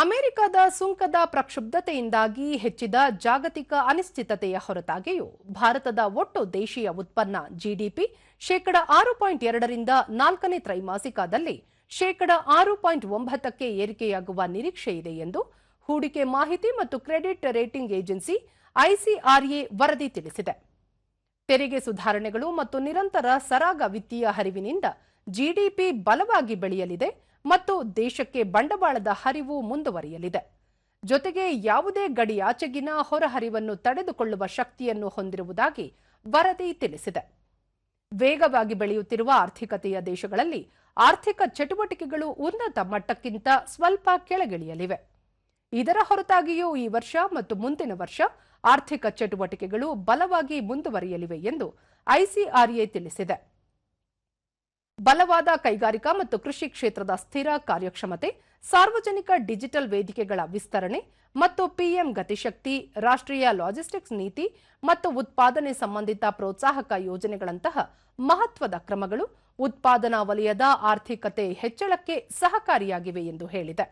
ಅಮೆರಿಕದ ಸುಂಕದ ಪ್ರಕ್ಷುಬ್ಧತೆಯಿಂದಾಗಿ ಹೆಚ್ಚಿದ ಜಾಗತಿಕ ಅನಿಶ್ಚಿತತೆಯ ಹೊರತಾಗಿಯೂ ಭಾರತದ ಒಟ್ಟು ದೇಶೀಯ ಉತ್ಪನ್ನ ಜಿಡಿಪಿ ಶೇಕಡ ಆರು ಪಾಯಿಂಟ್ ಎರಡರಿಂದ ನಾಲ್ಕನೇ ತ್ರೈಮಾಸಿಕದಲ್ಲಿ ಶೇಕಡ ಆರು ಪಾಯಿಂಟ್ ಒಂಬತ್ತಕ್ಕೆ ಏರಿಕೆಯಾಗುವ ನಿರೀಕ್ಷೆ ಇದೆ ಎಂದು ಹೂಡಿಕೆ ಮಾಹಿತಿ ಮತ್ತು ಕ್ರೆಡಿಟ್ ರೇಟಿಂಗ್ ಏಜೆನ್ಸಿ ಐಸಿಆರ್ಎ ವರದಿ ತಿಳಿಸಿದೆ. ತೆರಿಗೆ ಸುಧಾರಣೆಗಳು ಮತ್ತು ನಿರಂತರ ಸರಾಗ ವಿತ್ತೀಯ ಹರಿವಿನಿಂದ ಜಿಡಿಪಿ ಬಲವಾಗಿ ಬೆಳೆಯಲಿದೆ. ಮತ್ತು ದೇಶಕ್ಕೆ ಬಂಡವಾಳದ ಹರಿವು ಮುಂದುವರಿಯಲಿದೆ. ಜೊತೆಗೆ ಯಾವುದೇ ಗಡಿಯಾಚೆಗಿನ ಹೊರಹರಿವನ್ನು ತಡೆದುಕೊಳ್ಳುವ ಶಕ್ತಿಯನ್ನು ಹೊಂದಿರುವುದಾಗಿ ವರದಿ ತಿಳಿಸಿದೆ. ವೇಗವಾಗಿ ಬೆಳೆಯುತ್ತಿರುವ ಆರ್ಥಿಕತೆಯ ದೇಶಗಳಲ್ಲಿ ಆರ್ಥಿಕ ಚಟುವಟಿಕೆಗಳು ಉನ್ನತ ಮಟ್ಟಕ್ಕಿಂತ ಸ್ವಲ್ಪ ಕೆಳಗಿಳಿಯಲಿವೆ. ಇದರ ಹೊರತಾಗಿಯೂ ಈ ವರ್ಷ ಮತ್ತು ಮುಂದಿನ ವರ್ಷ ಆರ್ಥಿಕ ಚಟುವಟಿಕೆಗಳು ಬಲವಾಗಿ ಮುಂದುವರಿಯಲಿವೆ ಎಂದು ಐಸಿಆರ್ಎ ತಿಳಿಸಿದೆ. ಬಲವಾದ ಕೈಗಾರಿಕಾ ಮತ್ತು ಕೃಷಿ ಕ್ಷೇತ್ರದ ಸ್ಥಿರ ಕಾರ್ಯಕ್ಷಮತೆ, ಸಾರ್ವಜನಿಕ ಡಿಜಿಟಲ್ ವೇದಿಕೆಗಳ ವಿಸ್ತರಣೆ ಮತ್ತು ಪಿಎಂ ಗತಿಶಕ್ತಿ, ರಾಷ್ಟ್ರೀಯ ಲಾಜಿಸ್ಟಿಕ್ಸ್ ನೀತಿ ಮತ್ತು ಉತ್ಪಾದನೆ ಸಂಬಂಧಿತ ಪ್ರೋತ್ಸಾಹಕ ಯೋಜನೆಗಳಂತಹ ಮಹತ್ವದ ಕ್ರಮಗಳು ಉತ್ಪಾದನಾ ವಲಯದ ಆರ್ಥಿಕತೆ ಹೆಚ್ಚಳಕ್ಕೆ ಸಹಕಾರಿಯಾಗಿವೆ ಎಂದು ಹೇಳಿದೆ.